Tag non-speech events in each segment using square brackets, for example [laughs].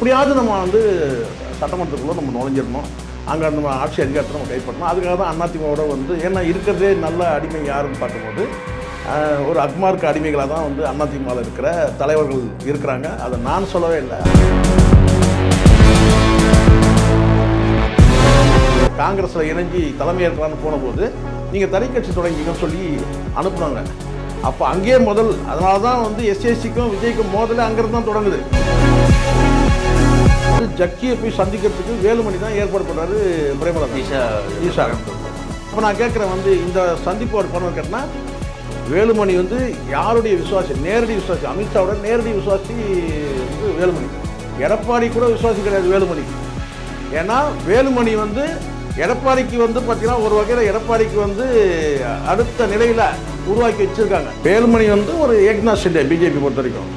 எப்படியாவது நம்ம வந்து சட்டமன்றத்துக்குள்ளே நம்ம நுழைஞ்சிடணும். அங்கே நம்ம ஆட்சி அதிகாரத்தை நம்ம கைப்பற்றணும். அதுக்காக தான் அதிமுகவோட வந்து ஏன்னா இருக்கிறதே நல்ல அடிமை யாருன்னு பார்க்கும்போது ஒரு அக்மார்க்கு அடிமைகளாக தான் வந்து அதிமுகவில் இருக்கிற தலைவர்கள் இருக்கிறாங்க. அதை நான் சொல்லவே இல்லை. காங்கிரஸில் இணைஞ்சி தலைமையேற்கலான்னு போனபோது நீங்கள் தனி கட்சி தொடங்கிங்கன்னு சொல்லி அனுப்புனாங்க. அப்போ அங்கேயே முதல் அதனால தான் வந்து எஸ்எஸ்சிக்கும் விஜய்க்கும் மோதலே அங்கேருந்து தான் தொடங்குது. ஜக்கியை போய் சந்திக்கிறதுக்கு வேலுமணி தான் ஏற்பாடு பண்ணாரு பிரேமலதா. ஈஷா ஈஷா. அப்போ நான் கேட்குறேன் வந்து இந்த சந்திப்பு அவர் பண்ண கேட்டனா வேலுமணி வந்து யாருடைய விசுவாசி நேரடி விசுவாசி அமித்ஷாவோட நேரடி விசுவாசி வந்து வேலுமணி. எடப்பாடி கூட விசுவாசி கிடையாது வேலுமணி. ஏன்னா வேலுமணி வந்து எடப்பாடிக்கு வந்து பார்த்தீங்கன்னா ஒரு வகையில் எடப்பாடிக்கு வந்து அடுத்த நிலையில் உருவாக்கி வச்சிருக்காங்க. வேலுமணி வந்து ஒரு ஏக்நாத் ஷிண்டே பிஜேபி பொறுத்த வரைக்கும்.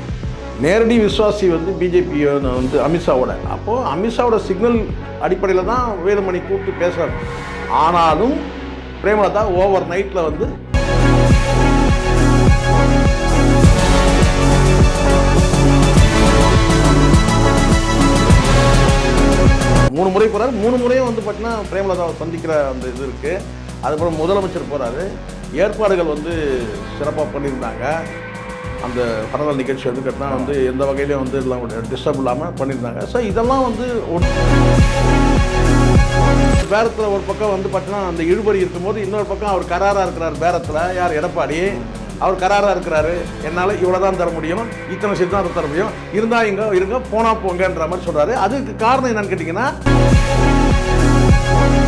நேரடி விசுவாசி வந்து பிஜேபி வந்து அமித்ஷாவோட. அப்போது அமித்ஷாவோட சிக்னல் அடிப்படையில் தான் வேலுமணி கூப்பிட்டு பேசுகிறார் ஆனாலும் பிரேமலதா ஓவர் நைட்டில் வந்து மூணு முறை போகிறார் மூணு முறையும் வந்து பார்த்தீங்கன்னா பிரேமலதாவை சந்திக்கிற அந்த இது இருக்குது அதுக்கப்புறம் முதலமைச்சர் போகிறாரு ஏற்பாடுகள் வந்து சிறப்பாக பண்ணியிருந்தாங்க. அந்த பரவல் நிகழ்ச்சி வந்து கட்டினா வந்து எந்த வகையிலையும் வந்து எல்லாம் டிஸ்டர்ப் இல்லாமல் பண்ணியிருந்தாங்க. ஸோ இதெல்லாம் வந்து பேரத்தில் ஒரு பக்கம் வந்து பார்த்தீங்கன்னா அந்த இழுபறி இருக்கும்போது இன்னொரு பக்கம் அவர் கராராக இருக்கிறார் பேரத்தில். யார்? எடப்பாடி. அவர் கராராக இருக்கிறாரு. என்னால் இவ்வளோ தான் தர முடியும். இத்தனை சீட் தான் தர முடியும். இருந்தால் இங்கே இருங்க போனால் போங்கன்ற மாதிரி சொல்கிறாரு அதுக்கு காரணம் என்னன்னு கேட்டிங்கன்னா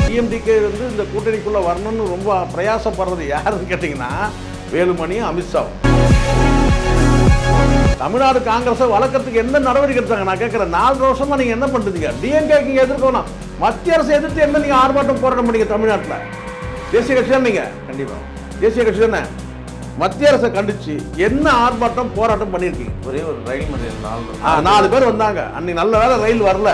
டிஎம்டிகே வந்து இந்த கூட்டணிக்குள்ளே வரணும்னு ரொம்ப பிரயாசப்படுறது யாருன்னு கேட்டிங்கன்னா வேலுமணி அமித்ஷா. தமிழ்நாடு காங்கிரஸை வளர்க்கறதுக்கு என்ன நடவடிக்கை எடுத்தாங்க? நான் கேட்குறேன். நாலு வருஷமா நீங்கள் என்ன பண்ணுறீங்க டிஎம்கேக்கு எதிர்க்கணும். மத்திய அரசை எதிர்த்து என்ன நீங்கள் ஆர்ப்பாட்டம் போராட்டம் பண்ணீங்க தமிழ்நாட்டில்? தேசிய கட்சி தான் நீங்கள் கண்டிப்பா. தேசிய கட்சி தானே மத்திய அரசை கண்டிச்சு என்ன ஆர்ப்பாட்டம் போராட்டம் பண்ணியிருக்கீங்க? ஒரே ஒரு ரயில் மறியல் நாலு பேர். வந்தாங்க. அன்னைக்கு நல்ல வேளை ரயில் வரல.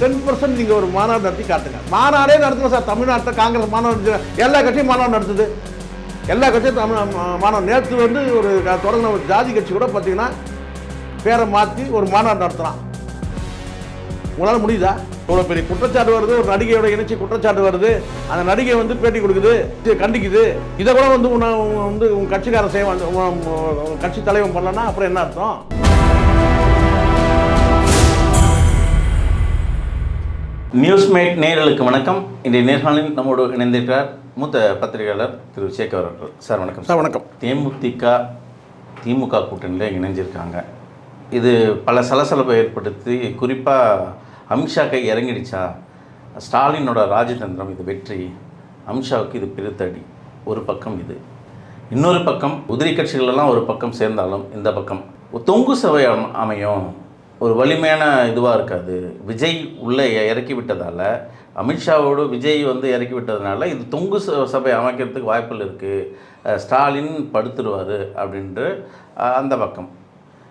டென் பர்சன்ட் நீங்கள் ஒரு மாநாடு நடத்தி காட்டுங்க. மாநாடே நடத்தல சார். தமிழ்நாட்டில் காங்கிரஸ் மாநாடு. எல்லா கட்சியும் மாநாடு நடத்துது. எல்லா கட்சியும் தமிழ் மா- நேற்று வந்து ஒரு தொடங்கின ஒரு ஜாதி கட்சி கூட பார்த்தீங்கன்னா பேரை மாற்றி ஒரு மாநாடு நடத்துகிறான் உங்களால் முடியுதா? இவ்வளோ பெரிய குற்றச்சாட்டு வருது ஒரு நடிகையோட இணைச்சி குற்றச்சாட்டு வருது. அந்த நடிகை வந்து பேட்டி கொடுக்குது கண்டிக்குது. இதை கூட வந்து உன்னை வந்து உன் கட்சிக்காரன் செய்ய கட்சி தலைவன் பண்ணலன்னா அப்புறம் என்ன அர்த்தம்? நியூஸ்மேட் நேர்களுக்கு வணக்கம். இன்றைய நேர்காணலில் நம்மோடு இணைந்திருக்கிறார் மூத்த பத்திரிகையாளர் திரு சேகர் அவர்கள். சார் வணக்கம். சார் வணக்கம். தேமுதிக திமுக கூட்டணியில் இணைஞ்சிருக்காங்க. இது பல சலசலப்பை ஏற்படுத்தி குறிப்பாக அமித்ஷா கை இறங்கிடுச்சா? ஸ்டாலினோட ராஜதந்திரம் இது வெற்றி. அமித்ஷாவுக்கு இது பெருத்தடி. ஒரு பக்கம் இது. இன்னொரு பக்கம் உதிரி கட்சிகளெல்லாம் ஒரு பக்கம் சேர்ந்தாலும் இந்த பக்கம் தொங்கு சபை அம- அமையும். ஒரு வலிமையான இதுவாக இருக்காது. விஜய் உள்ளே இறக்கி விட்டதால் அமித்ஷாவோடு விஜய் வந்து இறக்கி விட்டதுனால இது தொங்கு ச- சபை அமைக்கிறதுக்கு வாய்ப்புகள் இருக்குது ஸ்டாலின் படுத்துருவார் அப்படின்ட்டு அந்த பக்கம்.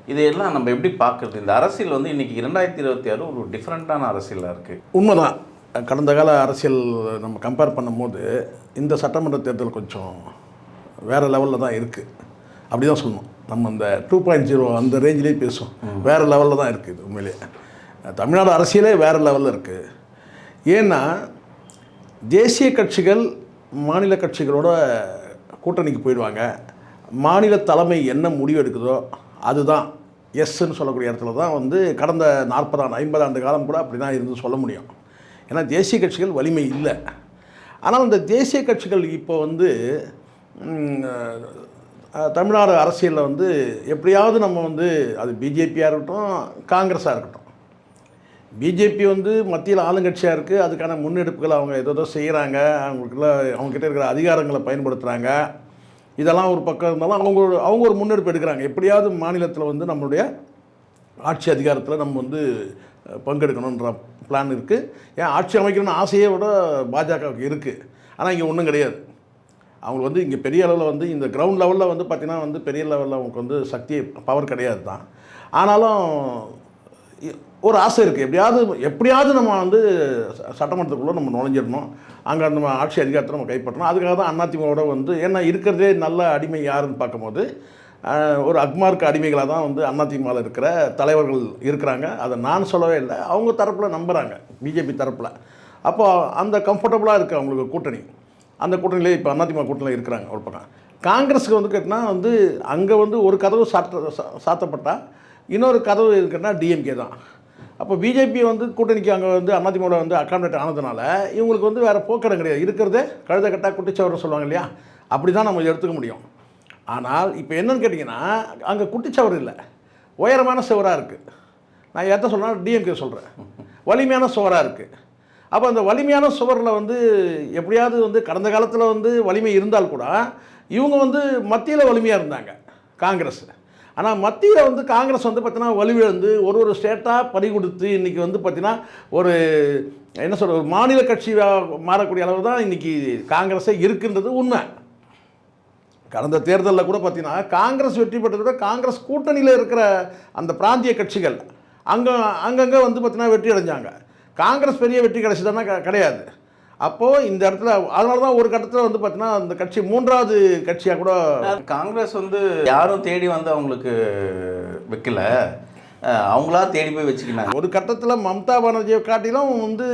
இதையெல்லாம் நம்ம எப்படி பார்க்குறது? இந்த அரசியல் வந்து இன்றைக்கி இரண்டாயிரத்தி இருபத்தி ஆறு ஒரு டிஃப்ரெண்ட்டான அரசியலாக இருக்குது உண்மைதான். கடந்த கால அரசியல் நம்ம கம்பேர் பண்ணும்போது இந்த சட்டமன்ற தேர்தல் கொஞ்சம் வேறு லெவலில் தான் இருக்குது அப்படி தான் சொல்லணும் நம்ம இந்த டூ பாயிண்ட் ஜீரோ அந்த ரேஞ்சிலே பேசுவோம். வேறு லெவலில் தான் இருக்குது உண்மையிலே. தமிழ்நாடு அரசியலே வேறு லெவலில் இருக்குது ஏன்னா தேசிய கட்சிகள் மாநில கட்சிகளோட கூட்டணிக்கு போயிடுவாங்க. மாநில தலைமை என்ன முடிவு எடுக்குதோ அதுதான். எஸ்ன்னு சொல்லக்கூடிய இடத்துல தான் வந்து கடந்த நாற்பதாண்டு ஐம்பது ஆண்டு காலம் கூட அப்படி தான் இருந்து சொல்ல முடியும். ஏன்னா தேசிய கட்சிகள் வலிமை இல்லை. ஆனால் இந்த தேசிய கட்சிகள் இப்போ வந்து தமிழ்நாடு அரசியலில் வந்து எப்படியாவது நம்ம வந்து அது பிஜேபியாக இருக்கட்டும் காங்கிரஸாக இருக்கட்டும். பிஜேபி வந்து மத்தியில் ஆளுங்கட்சியாக இருக்குது அதுக்கான முன்னெடுப்புகள் அவங்க ஏதோ செய்கிறாங்க அவங்களுக்குள்ள அவங்கக்கிட்ட இருக்கிற அதிகாரங்களை பயன்படுத்துகிறாங்க இதெல்லாம் ஒரு பக்கம் இருந்தாலும் அவங்க ஒரு அவங்க ஒரு முன்னெடுப்பு எடுக்கிறாங்க. எப்படியாவது மாநிலத்தில் வந்து நம்மளுடைய ஆட்சி அதிகாரத்தில் நம்ம வந்து பங்கெடுக்கணுன்ற பிளான் இருக்குது ஏன் ஆட்சி அமைக்கணும்னு ஆசையே விட பாஜகவுக்கு இருக்குது ஆனால் இங்கே ஒன்றும் கிடையாது. அவங்களுக்கு வந்து இங்கே பெரிய அளவில் வந்து இந்த கிரவுண்ட் லெவலில் வந்து பார்த்திங்கன்னா வந்து பெரிய லெவலில் அவங்களுக்கு வந்து சக்தி பவர் கிடையாது தான். ஆனாலும் ஒரு ஆசை இருக்குது எப்படியாவது எப்படியாவது நம்ம வந்து ச- சட்டமன்றத்துக்குள்ளே நம்ம நுழைஞ்சிடணும். அங்கே நம்ம ஆட்சி அதிகாரத்தை நம்ம கைப்பற்றணும். அதுக்காக தான் அதிமுகவோட வந்து ஏன்னா இருக்கிறதே நல்ல அடிமை யாருன்னு பார்க்கும்போது ஒரு அக்மார்க்கு அடிமைகளாக தான் வந்து அதிமுகவில் இருக்கிற தலைவர்கள் இருக்கிறாங்க. அதை நான் சொல்லவே இல்லை. அவங்க தரப்பில் நம்புகிறாங்க பிஜேபி தரப்பில். அப்போது அந்த கம்ஃபர்டபுளாக இருக்குது அவங்களுக்கு கூட்டணி. அந்த கூட்டணியிலே இப்போ அதிமுக கூட்டணியில் இருக்கிறாங்க ஒரு பக்கம். காங்கிரஸுக்கு வந்து கேட்டால் வந்து அங்கே வந்து ஒரு கதவு சாத்த சா- சாத்தப்பட்டால் இன்னொரு கதவு இருக்குன்னா டிஎம்கே தான். அப்போ பிஜேபி வந்து கூட்டணிக்கு அங்கே வந்து அதிமுக வந்து அக்காமடேட் ஆனதுனால இவங்களுக்கு வந்து வேறு போக்கிடம் கிடையாது. இருக்கிறதே கழுத கட்டா குட்டிச்சவரம் சொல்லுவாங்க இல்லையா? அப்படி தான் நம்ம எடுத்துக்க முடியும். ஆனால் இப்போ என்னன்னு கேட்டிங்கன்னா அங்கே குட்டிச்சவர் இல்லை. உயரமான சுவராக இருக்குது நான் எதை சொல்கிறேன் டிஎம்கே சொல்கிறேன் வலிமையான சுவராக இருக்குது அப்போ அந்த வலிமையான சுவரில் வந்து எப்படியாவது வந்து கடந்த காலத்தில் வந்து வலிமை இருந்தால் கூட இவங்க வந்து மத்தியில் வலிமையாக இருந்தாங்க காங்கிரஸ். ஆனால் மத்தியில் வந்து காங்கிரஸ் வந்து பார்த்தீங்கன்னா வலுவிழந்து ஒரு ஒரு ஸ்டேட்டாக பறி கொடுத்து இன்றைக்கி வந்து பார்த்தீங்கன்னா ஒரு என்ன சொல்கிற ஒரு மாநில கட்சியாக மாறக்கூடிய அளவு தான் இன்றைக்கி காங்கிரஸே இருக்குன்றது உண்மை. கடந்த தேர்தலில் கூட பார்த்தீங்கன்னா காங்கிரஸ் வெற்றி பெற்றதை விட காங்கிரஸ் கூட்டணியில் இருக்கிற அந்த பிராந்திய கட்சிகள் அங்கே அங்கங்கே வந்து பார்த்தீங்கன்னா வெற்றி அடைஞ்சாங்க. காங்கிரஸ் பெரிய வெற்றி கிடைச்சதுன்னா கிடையாது. அப்போது இந்த இடத்துல அதனால தான் ஒரு கட்டத்தில் வந்து பார்த்தீங்கன்னா அந்த கட்சி மூன்றாவது கட்சியாக கூட காங்கிரஸ் வந்து யாரும் தேடி வந்து அவங்களுக்கு வைக்கல. அவங்களா தேடி போய் வச்சுக்கினாங்க. ஒரு கட்டத்தில் மம்தா பானர்ஜியை காட்டிலும் வந்து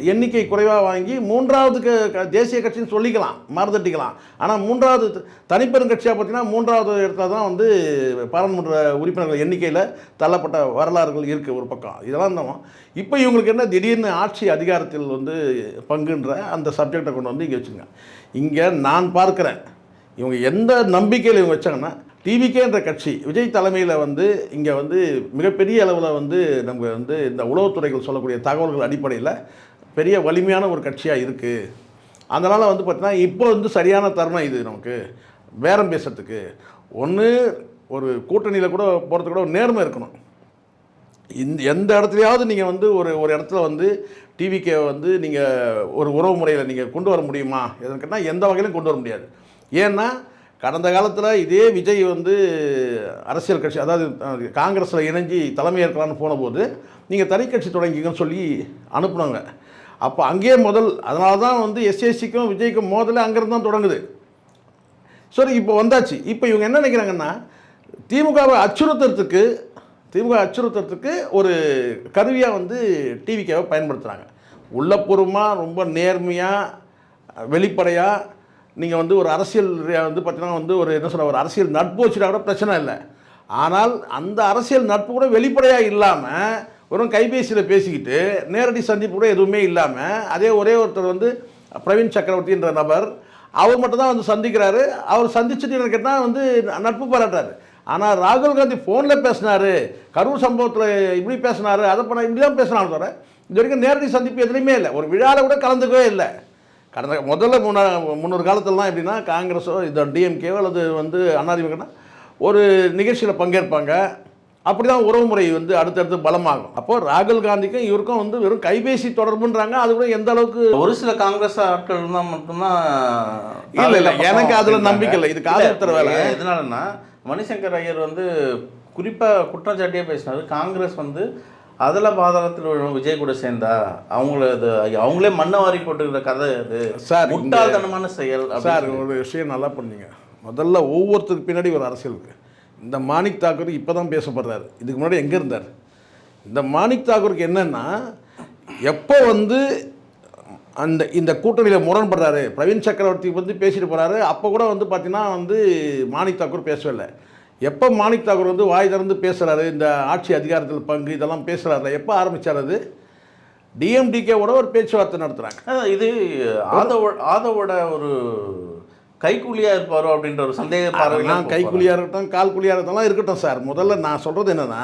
எண்ணிக்கை குறைவாக வாங்கி மூன்றாவது க- தேசிய கட்சின்னு சொல்லிக்கலாம் மறுதட்டிக்கலாம். ஆனால் மூன்றாவது த- தனிப்பெரும் கட்சியாக பார்த்தீங்கன்னா மூன்றாவது இடத்துல தான் வந்து பாராளுமன்ற உறுப்பினர்கள் எண்ணிக்கையில் தள்ளப்பட்ட வரலாறுகள் இருக்குது ஒரு பக்கம். இதெல்லாம் தான் இப்போ இவங்களுக்கு என்ன திடீர்னு ஆட்சி அதிகாரத்தில் வந்து பங்குன்ற அந்த சப்ஜெக்டை கொண்டு வந்து இங்கே வச்சுங்க இங்கே நான் பார்க்குறேன் இவங்க எந்த நம்பிக்கையில் இவங்க வச்சாங்கன்னா டிவிகே என்ற கட்சி விஜய் தலைமையில் வந்து இங்கே வந்து மிகப்பெரிய அளவில் வந்து நம்ம வந்து இந்த உளவுத்துறைகள் சொல்லக்கூடிய தகவல்கள் அடிப்படையில் பெரிய வலிமையான ஒரு கட்சியாக இருக்குது அதனால் வந்து பார்த்திங்கன்னா இப்போ வந்து சரியான தருணம் இது நமக்கு. பேரம் பேசுறதுக்கு. ஒன்று ஒரு கூட்டணியில் கூட போகிறதுக்கு கூட ஒரு நேர்மை இருக்கணும். இந்த எந்த இடத்துலையாவது நீங்கள் வந்து ஒரு ஒரு இடத்துல வந்து டிவிக்கே வந்து நீங்கள் ஒரு உறவு முறையில் நீங்கள் கொண்டு வர முடியுமா? எதற்குன்னா எந்த வகையிலும் கொண்டு வர முடியாது. ஏன்னா கடந்த காலத்தில் இதே விஜய் வந்து அரசியல் கட்சி அதாவது காங்கிரஸில் இணைஞ்சி தலைமை ஏற்கலான்னு போனபோது நீங்கள் தனி கட்சி தொடங்கிங்கன்னு சொல்லி அனுப்புனாங்க. அப்போ அங்கேயே முதல் அதனால தான் வந்து எஸ்எஸ்சிக்கும் விஜய்க்கும் மோதலே அங்கேருந்து தான் தொடங்குது. சரி இப்போ வந்தாச்சு. இப்போ இவங்க என்ன நினைக்கிறாங்கன்னா திமுகவை அச்சுறுத்துறதுக்கு திமுக அச்சுறுத்துறதுக்கு ஒரு கருவியாக வந்து டிவிக்காவை பயன்படுத்துகிறாங்க உள்ளபூர்வமாக ரொம்ப நேர்மையாக வெளிப்படையாக நீங்கள் வந்து ஒரு அரசியல் வந்து பார்த்தீங்கன்னா வந்து ஒரு என்ன சொல்ல ஒரு அரசியல் நட்பு வச்சுட்டா கூட பிரச்சனை இல்லை. ஆனால் அந்த அரசியல் நட்பு கூட வெளிப்படையாக இல்லாமல் வெறும் கைபேசியில் பேசிக்கிட்டு நேரடி சந்திப்பு கூட எதுவுமே இல்லாமல் அதே ஒரே ஒருத்தர் வந்து பிரவீன் சக்கரவர்த்தின்ற நபர் அவர் மட்டும் தான் வந்து சந்திக்கிறாரு. அவர் சந்திச்சுட்டு கேட்டால் வந்து நட்பு பாராட்டாரு ஆனால் ராகுல் காந்தி ஃபோனில் பேசினார். கரூர் சம்பவத்தில் இப்படி பேசினார். அதை பண்ண இப்படி தான் பேசினாலும் தவிர இது வரைக்கும் நேரடி சந்திப்பு எதுலேயுமே இல்லை. ஒரு விழாவில் கூட கலந்துக்கவே இல்லை. கடந்த முதல்ல முன்னா முன்னொரு காலத்துலலாம் எப்படின்னா காங்கிரஸோ இந்த டிஎம்கேவோ அல்லது வந்து அதிமுகனா ஒரு நிகழ்ச்சியில் பங்கேற்பாங்க அப்படி தான் உறவுமுறை வந்து அடுத்தடுத்து பலமாகும் அப்போது ராகுல் காந்திக்கும் இவருக்கும் வந்து வெறும் கைபேசி தொடர்புன்றாங்க அது கூட எந்த அளவுக்கு ஒரு சில காங்கிரஸ் ஆட்கள் தான் மட்டும்தான் இல்ல, இல்ல, எனக்கு அதுல. நம்பிக்கை இல்லை. இது குத்துற வேலை. எதனாலன்னா மணிசங்கர் ஐயர் வந்து குறிப்பா குற்றச்சாட்டியே பேசினாரு காங்கிரஸ் வந்து அதில் பாதகத்தில் விழும் விஜய் கூட சேர்ந்தா அவங்கள இது அவங்களே மண்ணை வாரி போட்டுக்கிற கதை அது. சார், முட்டாள்தனமான செயல் சார். ஒரு விஷயம் நல்லா பண்ணீங்க. முதல்ல ஒவ்வொருத்தருக்கு பின்னாடி ஒரு அரசியல் இருக்கு. இந்த மாணிக் தாக்கூர் இப்போ தான் பேசப்படுறாரு. இதுக்கு முன்னாடி எங்கே இருந்தார்? இந்த மாணிக் தாக்கூருக்கு என்னன்னா எப்போ வந்து அந்த இந்த கூட்டணியில் முரண்படுறாரு பிரவீன் சக்கரவர்த்தி வந்து பேசிட்டு போகிறாரு அப்போ கூட வந்து பார்த்தீங்கன்னா வந்து மாணிக் தாக்கூர் பேசவே இல்லை. எப்போ மாணிக் தாக்கூர் வந்து வாய் திறந்து பேசுகிறாரு இந்த ஆட்சி அதிகாரத்தில் பங்கு இதெல்லாம் பேசுகிறாரு எப்போ ஆரம்பிச்சார் அது? டிஎம்டிகேவோட ஒரு பேச்சுவார்த்தை நடத்துகிறாங்க இது ஆதவ ஆதவோட ஒரு கைக்கூலியா இருப்பாரோ அப்படின்ற ஒரு சந்தேக பார்வையில அதெல்லாம் போறாரு. கைக்கூலியாக இருக்கட்டும் கால் கூலியாக இருக்கட்டும் இருக்கட்டும் சார். முதல்ல நான் சொல்கிறது என்னென்னா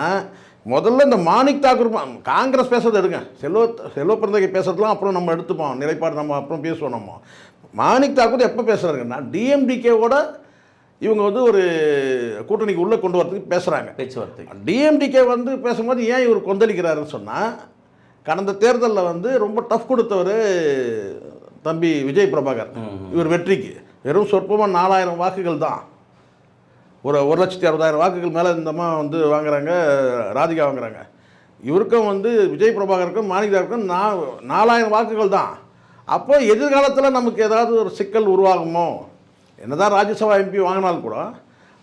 முதல்ல இந்த மாணிக் தாக்கூர் காங்கிரஸ் பேசுறதை எடுங்க. செல்வ செல்வ பிறந்தகை பேசுறதுலாம் அப்புறம் நம்ம எடுத்துப்போம். நிலைப்பாடு நம்ம அப்புறம் பேசுவோம் நம்ம. மாணிக் தாக்கூர் எப்போ பேசுகிறாருங்கன்னா டிஎம்டிகேவோட இவங்க வந்து ஒரு கூட்டணிக்கு உள்ளே கொண்டு வரதுக்கு பேசுகிறாங்க பேச்சுவார்த்தை. டிஎம்டிகே வந்து பேசும்போது ஏன் இவர் கொந்தளிக்கிறாருன்னு சொன்னால் கடந்த தேர்தலில் வந்து ரொம்ப டஃப் கொடுத்தவர் தம்பி விஜய் பிரபாகர். இவர் வெற்றிக்கு. வெறும் சொற்பமாக நாலாயிரம் வாக்குகள் தான். ஒரு ஒரு லட்சத்தி அறுபதாயிரம் வாக்குகள் மேலே இந்த அம்மா வந்து வாங்குறாங்க ராதிகா வாங்குறாங்க. இவருக்கும் வந்து விஜய் பிரபாகருக்கும் மாணிகாருக்கும் நா நாலாயிரம் வாக்குகள் தான். அப்போ எதிர்காலத்தில் நமக்கு ஏதாவது ஒரு சிக்கல் உருவாகுமோ? என்னதான் ராஜ்யசபா எம்பி வாங்கினாலும் கூட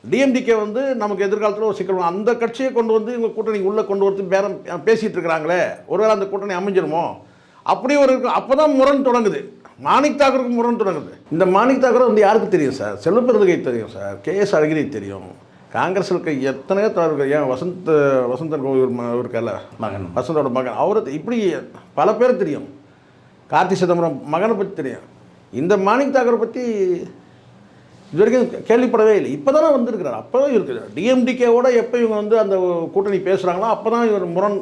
டிஎம்டிகே வந்து நமக்கு எதிர்காலத்தில் ஒரு சிக்கல். வரும். அந்த கட்சியை கொண்டு வந்து இவங்க கூட்டணி உள்ளே கொண்டு வரது பேரம் பேசிகிட்டு இருக்கிறாங்களே ஒருவேளை அந்த கூட்டணி அமைஞ்சிருமோ? அப்படி ஒரு அப்போ தான் முரண் தொடங்குது. மாணிக் தாக்கருக்கு முரண் தொடங்குது. இந்த மாணிக் தாக்கரை வந்து யாருக்கு தெரியும் சார்? செல்வப்பிரதுகை தெரியும் சார். கே எஸ் அழகிரி தெரியும். காங்கிரஸ் இருக்க எத்தனையோ தலைவர்கள் ஏன் வசந்த் வசந்தன் கோவில் இருக்கார்ல? மகன். வசந்தோட மகன். அவரை இப்படி பல பேர் தெரியும். கார்த்தி சிதம்பரம் மகனை பற்றி தெரியும். இந்த மாணிக் தாக்கரை பற்றி இது வரைக்கும் கேள்விப்படவே இல்லை. இப்போ தானே வந்திருக்கிறார் அப்போ தான் இருக்குது டிஎம்டிகேவோட எப்போ இவங்க வந்து அந்த கூட்டணி பேசுகிறாங்களோ அப்போ தான் இவர் முரண்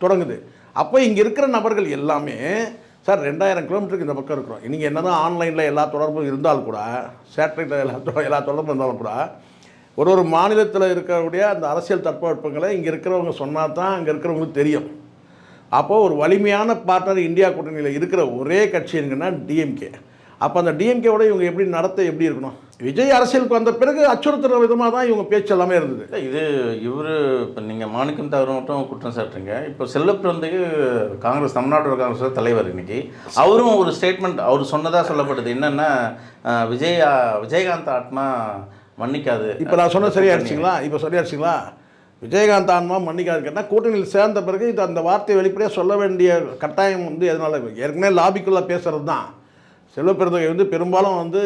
தொடங்குது. அப்போ இங்கே இருக்கிற நபர்கள் எல்லாமே சார் ரெண்டாயிரம் கிலோமீட்டருக்கு இந்த பக்கம் இருக்கிறோம். நீங்கள் என்ன தான் ஆன்லைனில் எல்லா தொடர்பும் இருந்தால் கூட சேட்டலைட்டில் எல்லா எல்லா தொடர்பும் இருந்தாலும் கூட ஒரு ஒரு மாநிலத்தில் இருக்கக்கூடிய அந்த அரசியல் தட்பவெப்பங்களை இங்கே இருக்கிறவங்க சொன்னால் தான் அங்கே இருக்கிறவங்களுக்கு தெரியும். அப்போது ஒரு வலிமையான பார்ட்னர் இந்தியா கூட்டணியில் இருக்கிற ஒரே கட்சி எங்கன்னா டிஎம்கே அப்போ அந்த டிஎம்கேவோட இவங்க எப்படி நடத்த எப்படி இருக்கணும்? விஜய் அரசியலுக்கு வந்த பிறகு அச்சுறுத்துற விதமாக தான் இவங்க பேச்சு எல்லாமே இருந்தது. இல்லை இது இவர் இப்போ நீங்கள் மாணிக்கம் தவிர மட்டும் குற்றம் சாட்டுறீங்க. இப்போ செல்லப்பிறந்தைக்கு காங்கிரஸ் தமிழ்நாடு காங்கிரஸ் தலைவர் இன்னைக்கு. அவரும் ஒரு ஸ்டேட்மெண்ட் அவர் சொன்னதாக சொல்லப்படுது என்னென்னா விஜய் விஜயகாந்த் ஆத்மா மன்னிக்காது. இப்போ நான் சொன்ன சரியாயிடுச்சிங்களா? இப்போ சரியாயிடுச்சிங்களா? விஜயகாந்த் ஆன்மா மன்னிக்காது கேட்டால் கூட்டணியில் சேர்ந்த பிறகு இது அந்த வார்த்தையை வெளிப்படையாக சொல்ல வேண்டிய கட்டாயம் வந்து எதனால்? ஏற்கனவே லாபிக்குள்ளே பேசுகிறது தான் செல்வப்பெருந்தகை வந்து பெரும்பாலும் வந்து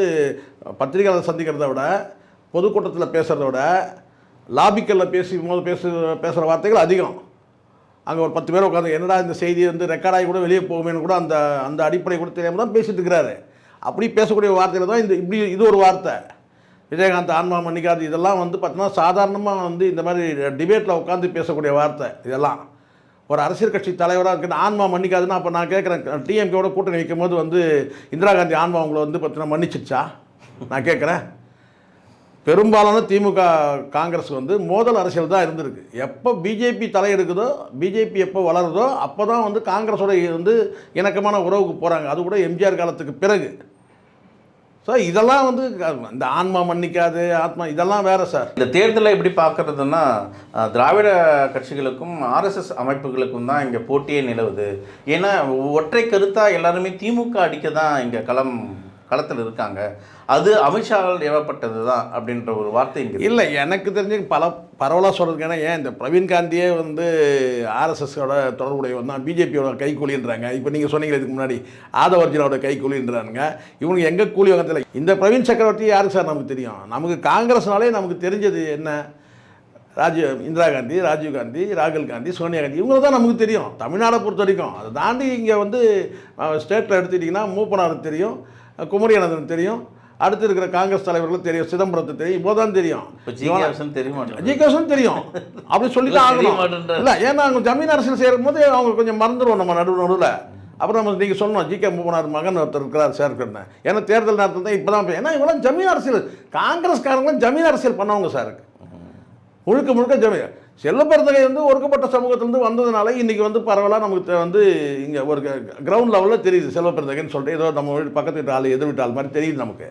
பத்திரிகையாளர் சந்திக்கிறத விட பொதுக்கூட்டத்தில் பேசுகிறத விட லாபிக்கலில் பேசி போது பேசு பேசுகிற வார்த்தைகள் அதிகம். அங்கே ஒரு பத்து பேர் உட்காந்து என்னடா இந்த செய்தி வந்து ரெக்கார்டாகி கூட வெளியே போகுமேனு கூட அந்த அந்த அடிப்படை கூட தெரியாமல் தான் பேசிட்டு இருக்கிறாரு. அப்படி பேசக்கூடிய வார்த்தையில் தான் இந்த இப்படி இது ஒரு வார்த்தை. விஜயகாந்த் ஆன்மா மன்னிக்காது இதெல்லாம் வந்து பார்த்தீங்கன்னா சாதாரணமாக வந்து இந்த மாதிரி டிபேட்டில் உட்காந்து பேசக்கூடிய வார்த்தை இதெல்லாம். ஒரு அரசியல் கட்சி தலைவராக இருக்கிற ஆன்மா மன்னிக்காதுன்னா அப்போ நான் கேட்குறேன் டிஎம்கேவோட கூட்டணி வைக்கும் போது வந்து இந்திரா காந்தி ஆன்மா உங்களை வந்து பார்த்தீங்கன்னா மன்னிச்சிச்சா நான் கேட்குறேன் பெரும்பாலான திமுக காங்கிரஸ் வந்து மோதல் அரசியல் தான் இருந்திருக்கு. எப்போ பிஜேபி தலையெடுக்குதோ பிஜேபி எப்போ வளருதோ அப்போ தான் வந்து காங்கிரஸோட வந்து இணக்கமான உறவுக்கு போகிறாங்க அது கூட எம்ஜிஆர் காலத்துக்கு பிறகு. ஸோ இதெல்லாம் வந்து இந்த ஆன்மா மன்னிக்காது ஆத்மா இதெல்லாம் வேற சார். இந்த தேர்தலை எப்படி பார்க்கறதுன்னா திராவிட கட்சிகளுக்கும் ஆர்எஸ்எஸ் அமைப்புகளுக்கும் தான் இங்கே போட்டியே நிலவுது. ஏன்னா ஒற்றை கருத்தாக எல்லாருமே திமுக அடிக்க தான் இங்கே களம் களத்தில் இருக்காங்க. அது அமித்ஷாவால் ஏவப்பட்டது தான் அப்படின்ற ஒரு வார்த்தை இங்கே. இல்லை எனக்கு தெரிஞ்சு பல பரவலாக சொல்கிறதுக்கான ஏன் இந்த பிரவீன் காந்தியே வந்து ஆர்எஸ்எஸோட தொடர்புடையவன் தான் பிஜேபியோட கைக்கூலின்றாங்க இப்போ நீங்கள் சொன்னீங்க இதுக்கு முன்னாடி ஆதவர்ஜினோட கைக்கூலின்றானுங்க இவனுக்கு எங்கே கூலி வாங்கத்தில் இந்த பிரவீன் சக்கரவர்த்தி யாருக்கு சார் நமக்கு தெரியும்? நமக்கு காங்கிரஸ்னாலே நமக்கு தெரிஞ்சது என்ன? ராஜீவ் இந்திரா காந்தி ராஜீவ் காந்தி ராகுல் காந்தி சோனியா காந்தி இவங்கள தான் நமக்கு தெரியும். தமிழ்நாடை பொறுத்த வரைக்கும். அதை தாண்டி இங்கே வந்து ஸ்டேட்டில் எடுத்துக்கிட்டிங்கன்னா மூப்பனாருக்கு தெரியும் குமரியானந்தன் தெரியும். அடுத்து இருக்கிற காங்கிரஸ் தலைவர்களும் தெரியும் சிதம்பரத்துக்கு தெரியும் இப்போ தான் தெரியும் மாட்டேங்குது ஜிகேஷன் தெரியும். அப்படி சொல்லி தான் ஆகணும். இல்லை ஏன்னா அவங்க ஜமீன் அரசியல் செய்யும் போது அவங்க கொஞ்சம் மறந்துடுவோம் நம்ம நடுவு நடுவில். அப்புறம் நம்ம நீங்கள் சொன்னோம் ஜி கே மூப்பனார் மகன் ஒருத்தர் இருக்கிறார் சேர்க்கிறேன் ஏன்னா தேர்தல் நேரத்தில் தான் இப்போ தான் ஏன்னா இவங்களாம் ஜமீன் அரசியல். காங்கிரஸ்காரங்களும் ஜமீன் அரசியல் பண்ணவங்க சார் முழுக்க முழுக்க ஜமீன். செல்லப்பெருந்தகை வந்து ஒடுக்கப்பட்ட சமூகத்திலேருந்து வந்ததுனால இன்றைக்கி வந்து பரவலாக நமக்கு வந்து இங்கே ஒரு கிரவுண்ட் லெவலில் தெரியுது செல்வப்பெருந்தகைன்னு சொல்லிட்டு. ஏதோ நம்ம வீட்டு பக்கத்து வீட்டு ஆள் எதிர் வீட்டு ஆள் மாதிரி தெரியுது நமக்கு.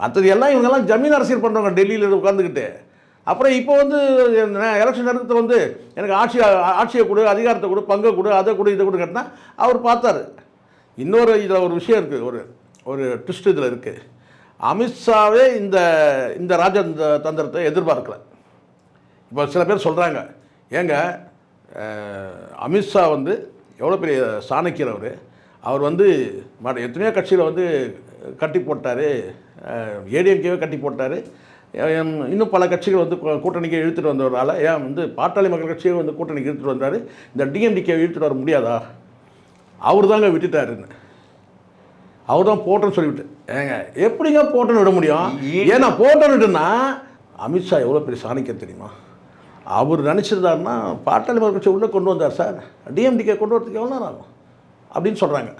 மற்றது எல்லாம் இவங்கெல்லாம் ஜமீன் அரசியல் பண்ணுறவங்க டெல்லியில் உட்காந்துக்கிட்டு அப்புறம் இப்போ வந்து எலெக்ஷன் நேரத்தில் வந்து எனக்கு ஆட்சி ஆட்சியை கொடு அதிகாரத்தை கொடு பங்கை கொடு அதை கொடு இதை கொடு கேட்டால் அவர் பார்த்தாரு. இன்னொரு இதில் ஒரு விஷயம் இருக்குது ஒரு ஒரு ட்விஸ்ட் இதில் இருக்குது அமித்ஷாவே இந்த இந்த ராஜ தந்திரத்தை எதிர்பார்க்கல. இப்போ சில பேர் சொல்கிறாங்க ஏங்க அமித்ஷா வந்து எவ்வளோ பெரிய சாணக்கியர் அவர். அவர் வந்து எத்தனையோ கட்சியில் வந்து கட்டி போட்டார். ஏடிஎம்கேவே கட்டி போட்டார். இன்னும் பல கட்சிகள் வந்து கூட்டணிக்கு இழுத்துட்டு வந்தவரால் ஏன் வந்து பாட்டாளி மக்கள் கட்சியை வந்து கூட்டணிக்கு இழுத்துட்டு வந்தார். இந்த டிஎம்டிகே இழுத்துட்டு வர முடியாதா? அவர் தாங்க விட்டுட்டாருன்னு. அவர் தான் போட்டோன்னு சொல்லிவிட்டு. ஏங்க எப்படிங்க போட்டோன்னு விட முடியும்? ஏன்னா போட்டோன்னு விட்டுனா அமித்ஷா எவ்வளோ பெரிய சாணிக்க தெரியுமா? அவர் நினச்சிருந்தாருன்னா பாட்டாளி மக்கள் கட்சி உள்ளே கொண்டு வந்தார் சார். டிஎம்டிகே கொண்டு வரதுக்கு எவ்வளோ நேரம் ஆகும்? அப்படின்னு சொல்கிறாங்க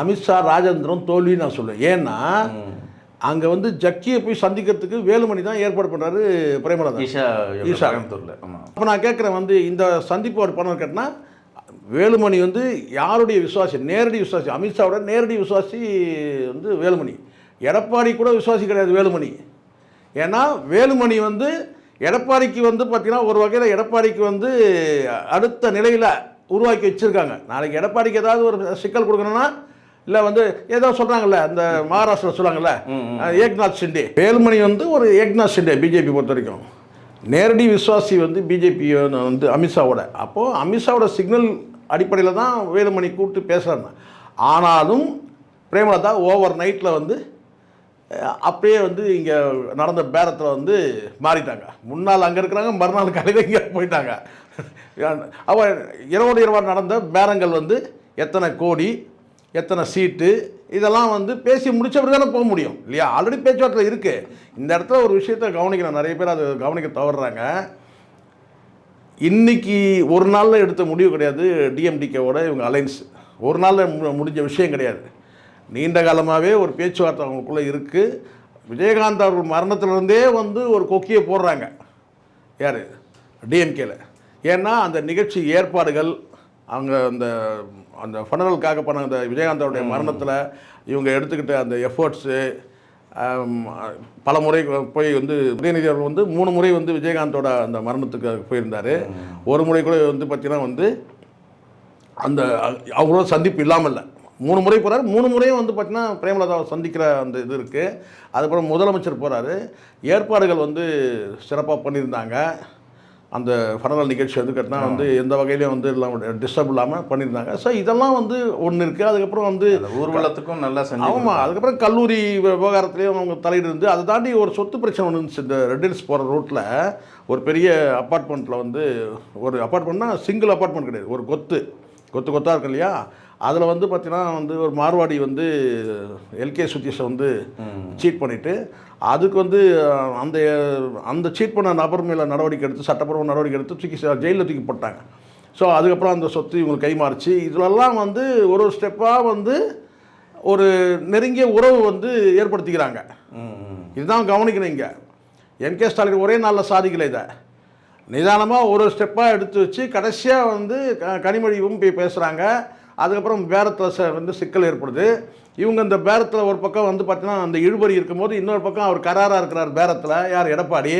அமித்ஷா ராஜேந்திரம் தோல்வின்னு நான் சொல்லுவேன் ஏன்னா அங்கே வந்து ஜக்கியை போய் சந்திக்கிறதுக்கு வேலுமணி தான் ஏற்பாடு பண்ணுறாரு பிரேமலதா. ஈஷா ஈஷா. கோயம்புத்தூரில். அப்போ நான் கேட்குறேன் வந்து இந்த சந்திப்பு அவர் பண்ண கேட்டினா வேலுமணி வந்து யாருடைய விசுவாசி? நேரடி விசுவாசி. அமித்ஷாவோட நேரடி விசுவாசி வந்து வேலுமணி. எடப்பாடி கூட விசுவாசி கிடையாது வேலுமணி. ஏன்னா வேலுமணி வந்து எடப்பாடிக்கு வந்து பார்த்தீங்கன்னா ஒரு வகையில் எடப்பாடிக்கு வந்து அடுத்த நிலையில் உருவாக்கி வச்சுருக்காங்க. நாளைக்கு எடப்பாடிக்கு ஏதாவது ஒரு சிக்கல் கொடுக்கணும்னா இல்லை வந்து ஏதோ சொல்கிறாங்கல்ல இந்த மகாராஷ்டிரா சொல்கிறாங்கல்ல ஏக்நாத் ஷிண்டே. வேலுமணி வந்து ஒரு ஏக்நாத் ஷிண்டே பிஜேபி பொறுத்த வரைக்கும் நேரடி விசுவாசி வந்து பிஜேபி வந்து அமித்ஷாவோட. அப்போது அமித்ஷாவோட சிக்னல் அடிப்படையில் தான் வேலுமணி கூப்பிட்டு பேசுகிறாங்க ஆனாலும் பிரேமலதா ஓவர் நைட்டில் வந்து அப்படியே வந்து இங்கே நடந்த பேரத்தில் வந்து மாறிட்டாங்க. முன்னாள் அங்கே இருக்கிறாங்க மறுநாள் காலையில் இங்கே போயிட்டாங்க. [laughs] அவ இரவோடு இரவாக நடந்த பேரங்கள் வந்து எத்தனை கோடி எத்தனை சீட்டு இதெல்லாம் வந்து பேசி முடிச்ச பிறகு தானே போக முடியும். இல்லையா? ஆல்ரெடி பேச்சுவார்த்தை இருக்குது இந்த இடத்துல ஒரு விஷயத்த கவனிக்கணும். நிறைய பேர் அதை கவனிக்க தவறுறாங்க. இன்றைக்கி ஒரு நாளில் எடுத்த முடிவு கிடையாது. டிஎம்டிகேவோட இவங்க அலைன்ஸ் ஒரு நாளில் மு- முடிஞ்ச விஷயம் கிடையாது. நீண்ட காலமாகவே ஒரு பேச்சுவார்த்தை அவங்களுக்குள்ளே இருக்குது விஜயகாந்த் அவர்கள் மரணத்திலிருந்தே வந்து ஒரு கொக்கியை போடுறாங்க. யார்? டிஎம்கேல ஏன்னா அந்த நிகழ்ச்சி ஏற்பாடுகள் அவங்க அந்த அந்த ஃபனரலுக்காக பண்ண அந்த விஜயகாந்தோடைய மரணத்தில் இவங்க எடுத்துக்கிட்ட அந்த எஃபர்ட்ஸு பல முறை போய் வந்து உதயநிதி அவர்கள் வந்து மூணு முறை வந்து விஜயகாந்தோட அந்த மரணத்துக்கு போயிருந்தார். ஒரு முறை கூட வந்து பார்த்தீங்கன்னா வந்து அந்த அவங்களோட சந்திப்பு இல்லாமல் இல்லை மூணு முறை போகிறாரு மூணு முறையும் வந்து பார்த்தீங்கன்னா பிரேமலதாவை சந்திக்கிற அந்த இது இருக்குது அதுக்கப்புறம் முதலமைச்சர் போகிறாரு ஏற்பாடுகள் வந்து சிறப்பாக பண்ணியிருந்தாங்க. அந்த ஃபனரல் நிகழ்ச்சி வந்து கட்டினா வந்து எந்த வகையிலையும் வந்து இல்லாமல் டிஸ்டர்ப் இல்லாமல் பண்ணியிருந்தாங்க ஸோ இதெல்லாம் வந்து ஒன்று இருக்குது அதுக்கப்புறம் வந்து ஊர்வலத்துக்கும் நல்லா செஞ்சு ஆமாம் அதுக்கப்புறம் கல்லூரி விவ- விவகாரத்துலேயும் அவங்க தலையிட்டு இருந்து அதை தாண்டி ஒரு சொத்து பிரச்சனை ஒன்று இருந்துச்சு. இந்த ரெட்டில்ஸ் போகிற ரோட்டில் ஒரு பெரிய அப்பார்ட்மெண்ட்டில் வந்து ஒரு அப்பார்ட்மெண்ட்னா சிங்கிள் அப்பார்ட்மெண்ட் கிடையாது. ஒரு கொத்து. கொத்து கொத்தாக இருக்கு இல்லையா? அதில் வந்து பார்த்தீங்கன்னா வந்து ஒரு மார்வாடி வந்து எல்கே சுத்தீஷை வந்து சீட் பண்ணிவிட்டு அதுக்கு வந்து அந்த அந்த சீட் பண்ண நபர் மேலே நடவடிக்கை எடுத்து சட்டப்பூர்வ நடவடிக்கை எடுத்து தூக்கி ஜெயிலில் தூக்கி போட்டாங்க. ஸோ அதுக்கப்புறம் அந்த சொத்து இவங்களுக்கு கைமாறுச்சு. இதிலெல்லாம் வந்து ஒரு ஒரு ஸ்டெப்பாக வந்து ஒரு நெருங்கிய உறவு வந்து ஏற்படுத்திக்கிறாங்க. இதுதான் கவனிக்கணும் இங்கே. எம்கே ஸ்டாலின் ஒரே நாளில் சாதிக்கல இதை. நிதானமாக ஒரு ஸ்டெப்பாக எடுத்து வச்சு கடைசியாக வந்து க- கனிமொழியும் போய் பேசுகிறாங்க அதுக்கப்புறம் பேரத்தில் வந்து சிக்கல் ஏற்படுது. இவங்க இந்த பேரத்தில் ஒரு பக்கம் வந்து பார்த்தீங்கன்னா அந்த இழுபறி இருக்கும்போது இன்னொரு பக்கம் அவர் கராராக இருக்கிறார் பேரத்தில் யார் எடப்பாடி?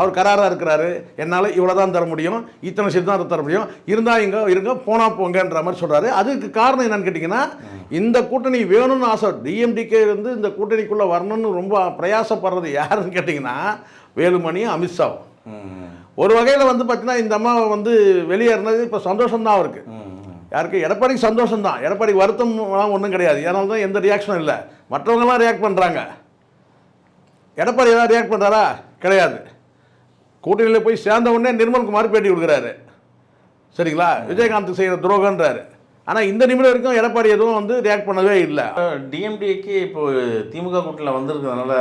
அவர் கராராக இருக்கிறாரு. என்னால் இவ்வளோ தான் தர முடியும். இத்தனை தான் தர முடியும். இருந்தால் இங்கே இருங்க போனால் போங்கன்ற மாதிரி சொல்கிறாரு அதுக்கு காரணம் என்னன்னு கேட்டிங்கன்னா இந்த கூட்டணி வேணும்னு ஆசை. டிஎம்டிகே இருந்து இந்த கூட்டணிக்குள்ளே வரணும்னு ரொம்ப பிரயாசப்படுறது யாருன்னு கேட்டிங்கன்னா வேலுமணி அமித்ஷாவும் ஒரு வகையில் வந்து பார்த்தீங்கன்னா இந்த அம்மா வந்து வெளியேறினது இப்போ சந்தோஷம்தான் அவருக்கு. யாருக்கு? எடப்பாடிக்கு சந்தோஷம் தான் எடப்பாடி வருத்தம்லாம் ஒன்றும் கிடையாது. ஏன்னால தான் எந்த ரியாக்ஷனும் இல்லை. மற்றவங்கலாம் ரியாக்ட் பண்ணுறாங்க எடப்பாடி ஏதாவது ரியாக்ட் பண்ணுறாரா கிடையாது. கூட்டணியில் போய் சேர்ந்த உடனே நிர்மல்குமார் பேட்டி கொடுக்குறாரு. சரிங்களா? விஜயகாந்த் செய்கிற துரோகன்றாரு ஆனால் இந்த நிமிடம் வரைக்கும் எடப்பாடி எதுவும் வந்து ரியாக்ட் பண்ணவே இல்லை. டிஎம்டிக்கு இப்போ திமுக கூட்டில் வந்திருக்கிறதுனால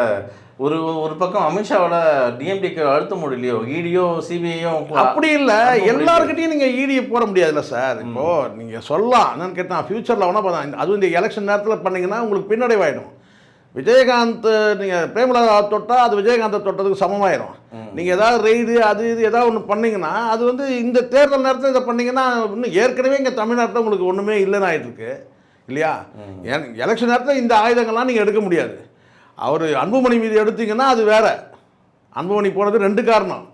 ஒரு ஒரு பக்கம் அமித்ஷாவோட டிஎம்டிக்கு அழுத்த முடியலையோ E இடியோ சிபிஐயோ அப்படி இல்லை. எல்லாருக்கிட்டையும் நீங்கள் ஈடியை போட முடியாதுல்ல சார். இப்போ நீங்கள் சொல்லலாம். என்னன்னு கேட்டால் ஃபியூச்சரில் வேணால் பார்த்தா அதுவும் இந்த எலெக்ஷன் நேரத்தில் பண்ணீங்கன்னா உங்களுக்கு பின்னடைவாயிடும். விஜயகாந்த் நீங்கள் பிரேமலதா தொட்டால் அது விஜயகாந்தை தொட்டதுக்கு சமமாயிரும். நீங்கள் ஏதாவது ரெய்டு அது இது ஏதாவது ஒன்று பண்ணீங்கன்னா அது வந்து இந்த தேர்தல் நேரத்தில் இதை பண்ணீங்கன்னா இன்னும் ஏற்கனவே இங்கே தமிழ்நாட்டில் உங்களுக்கு ஒன்றுமே இல்லைன்னு ஆயிட்டு இருக்கு இல்லையா எலெக்ஷன் நேரத்தில் இந்த ஆயுதங்கள்லாம் நீங்கள் எடுக்க முடியாது. அவர் அன்புமணி மீது எடுத்தீங்கன்னா அது வேற. அன்புமணி போனது ரெண்டு காரணம்.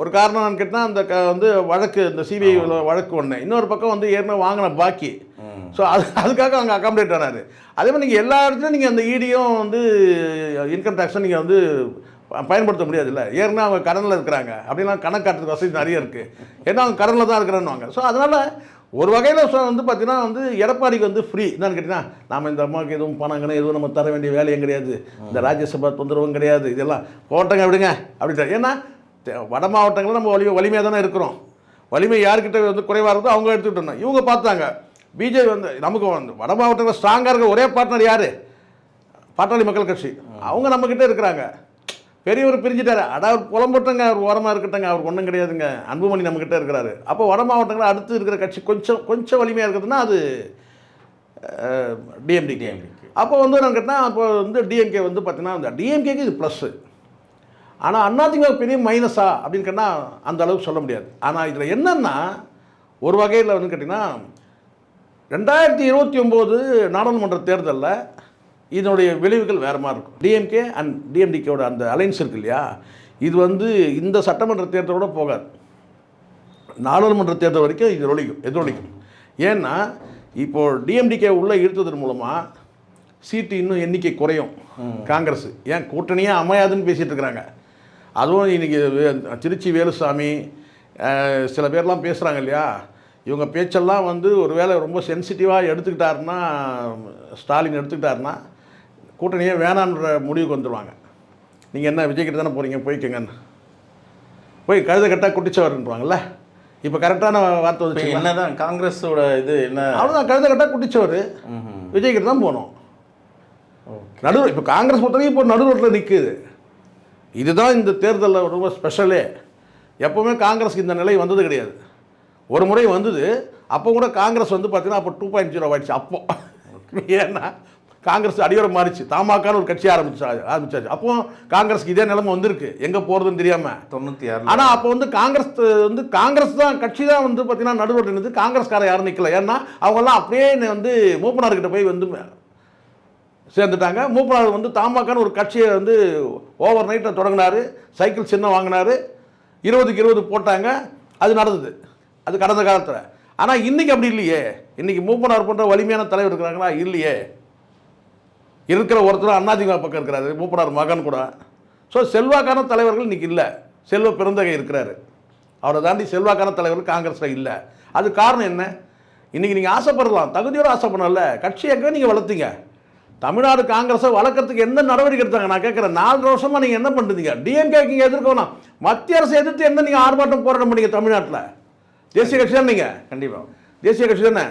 ஒரு காரணம் கேட்டால் அந்த க வந்து வழக்கு இந்த சிபிஐ வழக்கு ஒன்று இன்னொரு பக்கம் வந்து ஏற்கனவே வாங்கின பாக்கி. ஸோ அது அதுக்காக அங்கே அகாமடேட் ஆனார். அதே மாதிரி நீங்கள் எல்லா இடத்துலையும் நீங்கள் அந்த இடியும் வந்து இன்கம் டேக்ஸை நீங்கள் வந்து பயன்படுத்த முடியாதுல்ல. ஏற்கனவே அவங்க கடனில் இருக்கிறாங்க. அப்படிலாம் கணக்கு காட்டுறதுக்கு வசதி நிறைய இருக்குது ஏன்னா அவங்க கடனில் தான் இருக்கிறேன்னுவாங்க. ஸோ அதனால் ஒரு வகையில் வந்து பார்த்தீங்கன்னா வந்து எடப்பாடிக்கு வந்து ஃப்ரீ என்னன்னு கேட்டிங்கன்னா நாம் இந்த அம்மாவுக்கு எதுவும் பணங்கன்னு எதுவும் நம்ம தர வேண்டிய வேலையும் கிடையாது. இந்த ராஜ்யசபா தொந்தரவும் கிடையாது. இதெல்லாம் போட்டங்க விடுங்க. அப்படின்ட்டு ஏன்னா வட மாவட்டங்களில் நம்ம வலிமை வலிமையாக தானே இருக்கிறோம். வலிமை யார்கிட்ட வந்து குறைவாக இருக்கோ அவங்க எடுத்துக்கிட்டு இருந்தோம் இவங்க பார்த்தாங்க பிஜேபி வந்து நமக்கு வந்து வட மாவட்டத்தில் ஸ்ட்ராங்காக இருக்க ஒரே பார்ட்னர் யார்? பாட்டாளி மக்கள் கட்சி. அவங்க நம்மக்கிட்ட இருக்கிறாங்க. பெரியவர் பிரிஞ்சுட்டாரு. அடா அவர் புலம்பட்டங்க அவர் ஓரமாக இருக்கட்டங்க அவர் ஒன்றும் கிடையாதுங்க. அன்புமணி நம்மக்கிட்ட இருக்கிறாரு. அப்போ வட மாவட்டங்களில் அடுத்து இருக்கிற கட்சி கொஞ்சம் கொஞ்சம் வலிமையாக இருக்குதுன்னா அது டிஎம்டி டிஎம்டிக்கு அப்போ வந்து நான் கேட்டால் அப்போ வந்து டிஎம்கே வந்து பார்த்தீங்கன்னா அந்த டிஎம்கேக்கு இது ப்ளஸ்ஸு ஆனால் அதிமுக பெரிய மைனஸா அப்படின்னு கேட்டால் அந்த அளவுக்கு சொல்ல முடியாது. ஆனால் இதில் என்னென்னா ஒரு வகையில் வந்து கேட்டிங்கன்னா ரெண்டாயிரத்தி இருபத்தி ஒம்போது நாடாளுமன்ற தேர்தலில் இதனுடைய விளைவுகள் வேறு மாதிரி இருக்கும். டிஎம்கே அண்ட் டிஎம்டிகேவோட அந்த அலைன்ஸ் இருக்கு இல்லையா? இது வந்து இந்த சட்டமன்ற தேர்தலோட போகாது. நாடாளுமன்ற தேர்தல் வரைக்கும் இது எதிரொலிக்கும் எதிரொலிக்கும். ஏன்னா இப்போ டிஎம்டிகே உள்ளே இழுத்ததன் மூலமாக சீட்டு இன்னும் எண்ணிக்கை குறையும் காங்கிரஸ். ஏன்? கூட்டணியே அமையாதுன்னு பேசிகிட்டு இருக்கிறாங்க அதுவும் இன்றைக்கி திருச்சி வேலுசாமி சில பேர்லாம் பேசுகிறாங்க இல்லையா? இவங்க பேச்செல்லாம் வந்து ஒரு வேளை ரொம்ப சென்சிட்டிவாக எடுத்துக்கிட்டாருன்னா ஸ்டாலின் எடுத்துக்கிட்டாருன்னா கூட்டணியே வேணான்ற முடிவுக்கு வந்துடுவாங்க நீங்கள் என்ன விஜய்கிட்ட தானே போகிறீங்க போய்க்கங்கன்னு. போய் கழுத கட்டாக குட்டிச்சவர்ன்றாங்கல்ல இப்போ கரெக்டான வார்த்தை வந்து என்னதான் காங்கிரஸோட இது என்ன? அவ்வளோதான் கழுத கட்டாக குட்டிச்சவர். விஜய்கிட்ட தான் போகணும் நடு இப்போ காங்கிரஸ் பொறுத்தவரைக்கும் இப்போ நடு ரோட்டில் நிற்குது இதுதான் இந்த தேர்தலில் ரொம்ப ஸ்பெஷலே எப்போவுமே காங்கிரஸ்க்கு இந்த நிலை வந்தது கிடையாது. ஒரு முறை வந்தது அப்போ கூட காங்கிரஸ் வந்து பார்த்தீங்கன்னா அப்போ டூ பாயிண்ட் ஜீரோ ஆயிடுச்சு அப்போ. ஏன்னா காங்கிரஸ் அடியோர மாறிச்சு. தமாக்கான ஒரு கட்சி ஆரம்பிச்சா ஆரம்பிச்சாச்சு. அப்போ காங்கிரஸ்க்கு இதே நிலைமை வந்திருக்கு. எங்கே போகிறதுன்னு தெரியாமல் தொண்ணூற்றி ஆறு ஆனால் அப்போ வந்து காங்கிரஸ் வந்து காங்கிரஸ் தான் கட்சி தான் வந்து பார்த்தீங்கன்னா நடுவில் நின்று காங்கிரஸ்கார யாரும் நிற்கல ஏன்னா அவங்கெல்லாம் அப்படியே வந்து மூப்பனார்கிட்ட போய் வந்து சேர்ந்துட்டாங்க. மூப்பனார் வந்து தாமாக்கான ஒரு கட்சியை வந்து ஓவர் நைட்டில் தொடங்கினாரு. சைக்கிள் சின்னம் வாங்கினாரு. இருபதுக்கு இருபது போட்டாங்க. அது நடந்தது. அது கடந்த காலத்தில். ஆனால் இன்றைக்கி அப்படி இல்லையே. இன்றைக்கி மூப்பனார் போன்ற வலிமையான தலைவர் இருக்கிறாங்களா? இல்லையே. இருக்கிற ஒருத்தர் அண்ணாதிமுக பக்கம் இருக்கிறாரு மூப்பனார் மகன் கூட. ஸோ செல்வாக்கான தலைவர்கள் இன்னைக்கு இல்லை. செல்வ பெருந்தகை இருக்கிறாரு. அவரை தாண்டி செல்வாக்கான தலைவர்கள் காங்கிரஸில் இல்லை. அது காரணம் என்ன? இன்றைக்கி நீங்கள் ஆசைப்படலாம். தகுதியோடு ஆசைப்படல கட்சி எங்கே நீங்கள் வளர்த்தீங்க? தமிழ்நாடு காங்கிரஸை வளர்க்கறதுக்கு என்ன நடவடிக்கை எடுத்தாங்க? நான் கேட்குறேன் நாலு வருஷமாக நீங்கள் என்ன பண்ணுறீங்க டிஎம்கே நீங்கள் எதிர்க்கணும் மத்திய அரசை எதிர்த்து என்ன நீங்கள் ஆர்ப்பாட்டம் போராட்டம் பண்ணீங்க தமிழ்நாட்டில்? தேசிய கட்சி தான் நீங்கள் கண்டிப்பாக தேசிய கட்சி தானே?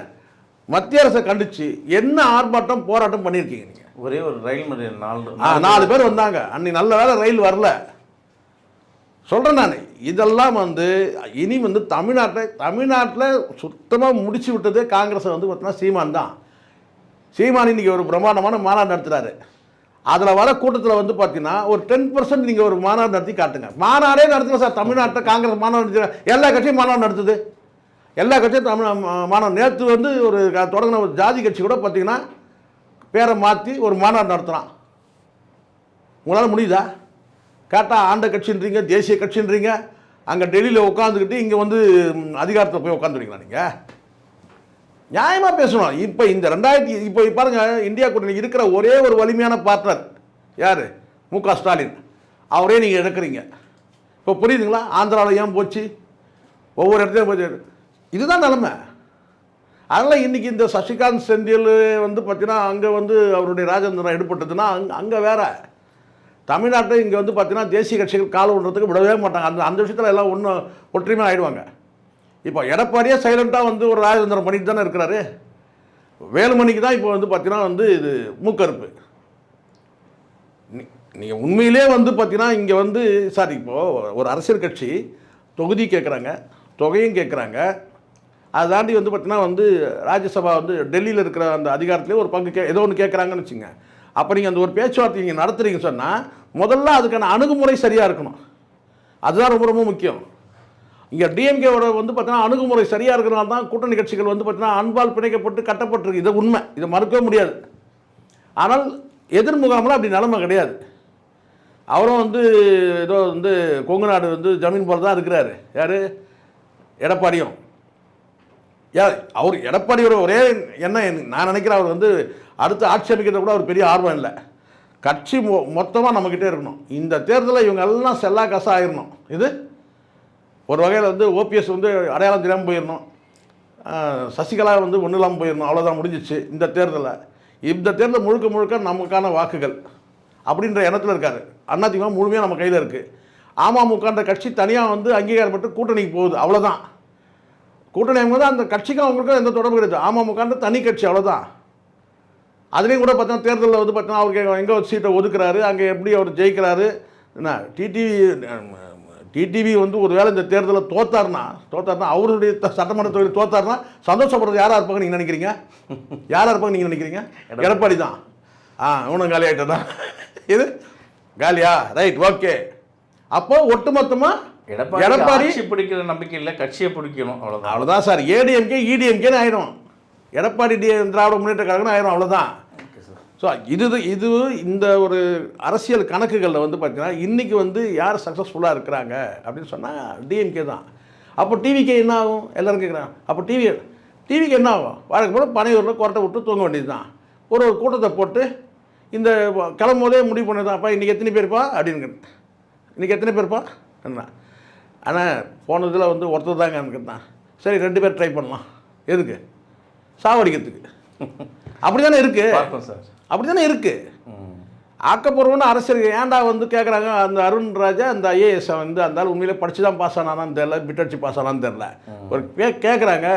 மத்திய அரசை கண்டித்து என்ன ஆர்ப்பாட்டம் போராட்டம் பண்ணியிருக்கீங்க நீங்கள் ஒரே ஒரு ரயில் மணி நாலு நாலு பேர் வந்தாங்க. அன்னைக்கு நல்ல வேளை ரயில் வரல. சொல்கிறேன் நான். இதெல்லாம் வந்து இனி வந்து தமிழ்நாட்டை தமிழ்நாட்டில் சுத்தமாக முடிச்சு விட்டதே காங்கிரஸை வந்து பார்த்தீங்கன்னா சீமான் தான். சீமான் இன்னைக்கு ஒரு பிரம்மாண்டமான மாநாடு நடத்துகிறாரு அதில் வர கூட்டத்தில் வந்து பார்த்தீங்கன்னா ஒரு டென் பர்சன்ட் நீங்கள் ஒரு மாநாடு நடத்தி காட்டுங்க. மாநாடே நடத்தல சார். தமிழ்நாட்டில் காங்கிரஸ் மாநாடு நடத்தி எல்லா கட்சியும் மாநாடு நடத்துது. எல்லா கட்சியும் தமிழ் மாநாடு. நேற்று வந்து ஒரு தொடங்கின ஒரு ஜாதி கட்சி கூட பார்த்தீங்கன்னா பேரை மாற்றி ஒரு மாநாடு நடத்துகிறான் உங்களால் முடியுதா? கேட்டால் ஆண்ட கட்சின்றீங்க தேசிய கட்சின்றீங்க. அங்கே டெல்லியில் உட்காந்துக்கிட்டு இங்கே வந்து அதிகாரத்தில் போய் உட்காந்துருக்கீங்களா நீங்கள் நியாயமாக பேசணும். இப்போ இந்த ரெண்டாயிரத்தி இப்போ பாருங்கள் இந்தியா கூட்டணி இருக்கிற ஒரே ஒரு வலிமையான பார்ட்னர் யார்? மு க ஸ்டாலின். அவரே நீங்கள் எடுக்கிறீங்க. இப்போ புரியுதுங்களா? ஆந்திராவில் ஏன் போச்சு? ஒவ்வொரு இடத்துலையும் போச்சு. இதுதான் நிலமை. அதனால் இன்றைக்கி இந்த சசிகாந்த் செந்தில் வந்து பார்த்தீங்கன்னா அங்கே வந்து அவருடைய ராஜேந்திரன் எடுப்பட்டதுன்னா அங்கே அங்கே வேறு. தமிழ்நாட்டை இங்கே வந்து பார்த்தீங்கன்னா தேசிய கட்சிகள் கால் விடுறதுக்கு விடவே மாட்டாங்க. அந்த அந்த விஷயத்தில் எல்லாம் ஒன்று ஒற்றுமையாக ஆகிடுவாங்க இப்போ எடப்பாடியே சைலண்ட்டாக வந்து ஒரு ராஜேந்திரன் பண்ணிட்டு தானே இருக்கிறாரு. வேலுமணிக்கு தான் இப்போ வந்து பார்த்தீங்கன்னா வந்து இது மூக்கறுப்பு. நீங்கள் உண்மையிலே வந்து பார்த்தீங்கன்னா இங்கே வந்து சார் இப்போது ஒரு அரசியல் கட்சி தொகுதி கேட்குறாங்க தொகையும் கேட்குறாங்க அதை தாண்டி வந்து பார்த்தீங்கன்னா வந்து ராஜ்யசபா வந்து டெல்லியில் இருக்கிற அந்த அதிகாரத்திலே ஒரு பங்கு கே ஏதோ ஒன்று கேட்குறாங்கன்னு வச்சுங்க. அப்போ நீங்கள் அந்த ஒரு பேச்சுவார்த்தை நீங்கள் நடத்துறீங்க சொன்னால் முதல்ல அதுக்கான அணுகுமுறை சரியாக இருக்கணும். அதுதான் ரொம்ப ரொம்ப முக்கியம். இங்கே டிஎம்கேவோட வந்து பார்த்தீங்கன்னா அணுகுமுறை சரியாக இருக்கிறனால தான் கூட்டணி கட்சிகள் வந்து பார்த்தீங்கன்னா அன்பால் பிணைக்கப்பட்டு கட்டப்பட்டிருக்கு. இது உண்மை. இதை மறுக்கவே முடியாது. ஆனால் எதிர்முகாமில் அப்படி நிலைமை கிடையாது. அவரும் வந்து ஏதோ வந்து கொங்கு நாடு வந்து ஜமீன் போல தான் இருக்கிறாரு. யார்? எடப்பாடியும். அவர் எடப்பாடி ஒரு ஒரே என்ன நான் நினைக்கிறேன் அவர் வந்து அடுத்து ஆட்சி அமைக்கிறது கூட அவர் பெரிய ஆர்வம் இல்லை. கட்சி மொ மொத்தமாக நம்மக்கிட்டே இருக்கணும். இந்த தேர்தலில் இவங்க எல்லாம் செல்லா கசா ஆயிடணும் இது? ஒரு வகையில் வந்து ஓபிஎஸ் வந்து அடையாளம் தெரியாமல் போயிடணும் சசிகலா வந்து ஒன்றும் இல்லாமல் போயிடணும் அவ்வளோதான் முடிஞ்சிச்சு இந்த தேர்தலில். இந்த தேர்தல் முழுக்க முழுக்க நமக்கான வாக்குகள் அப்படின்ற எண்ணத்தில் இருக்காரு. அதிமுக முழுமையாக நம்ம கையில் இருக்குது அமமுகன்ற கட்சி தனியாக வந்து அங்கீகாரப்பட்டு கூட்டணிக்கு போகுது. அவ்வளோதான் கூட்டணி அவங்க அந்த கட்சிக்கும் அவங்களுக்கும் எந்த தொடர்பு கிடையாது. அமமுகன்ற தனி கட்சி அவ்வளோதான் அதுலேயும் கூட பார்த்தீங்கன்னா தேர்தலில் வந்து பார்த்தீங்கன்னா அவருக்கு எங்கே சீட்டை ஒதுக்குறாரு அங்கே எப்படி அவர் ஜெயிக்கிறாரு என்ன டிடிவி டிடிவி வந்து ஒரு வேளை இந்த தேர்தலில் தோத்தாருன்னா தோத்தாருன்னா அவருடைய சட்டமன்ற தொகுதி தோத்தாருன்னா சந்தோஷப்படுறது யாராக இருப்பாங்க நீங்கள் நினைக்கிறீங்க? யாராக இருப்பாங்க நீங்கள் நினைக்கிறீங்க? எடப்பாடி. தான். ஆ இவனும் காலி ஆகிட்டதா இது? காலியா? Right okay. அப்போ ஒட்டுமொத்தமாக எடப்பாடி பிடிக்கிற நம்பிக்கை இல்லை கட்சியை பிடிக்கணும் அவ்வளோதான் அவ்வளோதான் சார். ஏடிஎம்கே இடிஎம்கேன்னு ஆயிடும் எடப்பாடி டி திராவிட முன்னேற்ற கழகம்னு ஆயிடும் அவ்வளோதான் ஸோ இது இது இந்த ஒரு அரசியல் கணக்குகளில் வந்து பார்த்தீங்கன்னா இன்றைக்கி வந்து யார் சக்ஸஸ்ஃபுல்லாக இருக்கிறாங்க அப்படின்னு சொன்னால் டிஎம்கே தான். அப்போ டிவிக்கே என்ன ஆகும்? எல்லாரும் கேட்குறாங்க அப்போ டிவி டிவிக்கு என்ன ஆகும்? வழக்கு போல பனையூரில் கொரட்டை விட்டு தூங்க வேண்டியது தான் ஒரு ஒரு கூட்டத்தை போட்டு இந்த கிளம்பும் போதே முடிவு பண்ணதான் அப்பா இன்றைக்கி எத்தனை பேருப்பா அப்படின்னு. இன்றைக்கி எத்தனை பேருப்பா என்ன? ஆனால் போனதில் வந்து ஒருத்தர் தாங்க கேட்டான் சரி ரெண்டு பேர் ட்ரை பண்ணலாம். எதுக்கு? சாவடிக்கிறதுக்கு. [laughs] அப்படி தானே இருக்குது சார். அப்படி தானே இருக்குது ஆக்கப்பூர்வமான அரசியல் ஏன்டா வந்து கேட்குறாங்க அந்த அருண் ராஜா அந்த ஐஏஎஸ் வந்து அந்த உண்மையிலே படித்து தான் பாஸ் ஆனானான்னு தெரில பிட் அடிச்சு பாஸ் ஆனான்னு தெரில ஒரு கே கேட்குறாங்க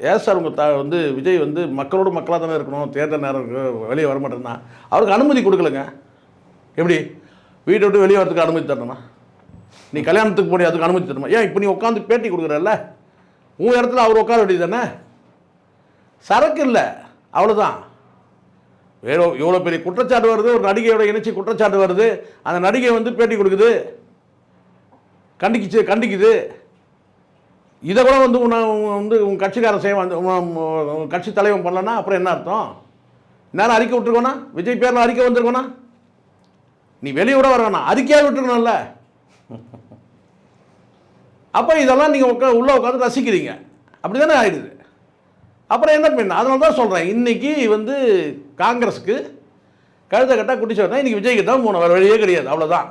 ஏன் சார் உங்கள் த வந்து விஜய் வந்து மக்களோட மக்களாக தானே இருக்கணும் தேர்தல் நேரம் இருக்கு வெளியே வர மாட்டேன்னா அவருக்கு அனுமதி கொடுக்கலங்க. எப்படி? வீட்டை விட்டு வெளியே வரதுக்கு அனுமதி தரணுமா? நீ கல்யாணத்துக்கு போனி அதுக்கு அனுமதி தருமா? ஏன் இப்போ நீ உட்காந்து பேட்டி கொடுக்குறல்ல? உன் இடத்துல அவர் உட்கார வேண்டியது தானே? சரக்கு இல்லை. அவ்வளோதான் வேற எவ்வளோ பெரிய குற்றச்சாட்டு வருது ஒரு நடிகையோட இணைச்சி குற்றச்சாட்டு வருது. அந்த நடிகை வந்து பேட்டி கொடுக்குது. கண்டிக்குச்சு கண்டிக்குது. இதை கூட வந்து உன்னை உன் வந்து உன் கட்சிக்காரன் செய்ய வந்து உன் கட்சி தலைவன் பண்ணலன்னா அப்புறம் என்ன அர்த்தம்? நேரம் அறிக்கை விட்டுருக்கோனா விஜய் பேரில் அறிக்கை வந்திருக்கோனா நீ வெளியே விட வர வேணாம். அறிக்கையாக விட்டுருக்கணும்ல. [laughs] அப்போ இதெல்லாம் நீங்கள் உட்கா உள்ளே உட்காந்து ரசிக்கிறீங்க. அப்படி தானே ஆயிடுது. அப்புறம் என்ன பண்ண அதனால தான் சொல்கிறேன் இன்றைக்கி வந்து காங்கிரஸுக்கு கழுத்த கட்டாக குட்டி சொன்னா இன்றைக்கி விஜய்க்கு தான் மூணு வேறு வழியே கிடையாது. அவ்வளோதான்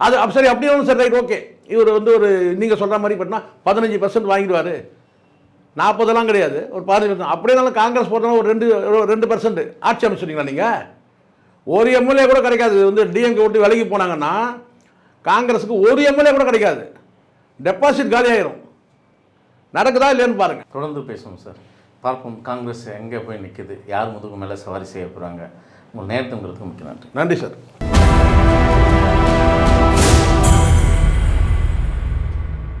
அது அப் சரி அப்படியே ஒன்று சரி ரைட் ஓகே. இவர் வந்து ஒரு நீங்கள் சொல்கிற மாதிரி பண்ணால் பதினஞ்சு பர்சன்ட் வாங்கிடுவார். நாற்பதெல்லாம் கிடையாது. ஒரு பதினஞ்சு பர்சன்ட் அப்படியே காங்கிரஸ் போட்டோம்னா ஒரு ரெண்டு ரெண்டு பர்சன்ட் ஆட்சி அமைச்சிட்டீங்களா நீங்கள் ஒரு எம்எல்ஏ கூட கிடைக்காது. இது வந்து டிஎம்கே விட்டு விலகி போனாங்கன்னா காங்கிரஸுக்கு ஒரு எம்எல்ஏ கூட கிடைக்காது. டெபாசிட் காலி ஆயிரும். நடக்குதா இல்லையான்னு பாருங்கள் தொடர்ந்து பேசுவோம் சார் பார்ப்போம் காங்கிரஸ் எங்கே போய் நிற்குது யார் முதுகு மேலே சவாரி செய்ய போகிறாங்க உங்கள் நேரத்துங்கிறதுக்கு மிக்க நன்றி. நன்றி சார்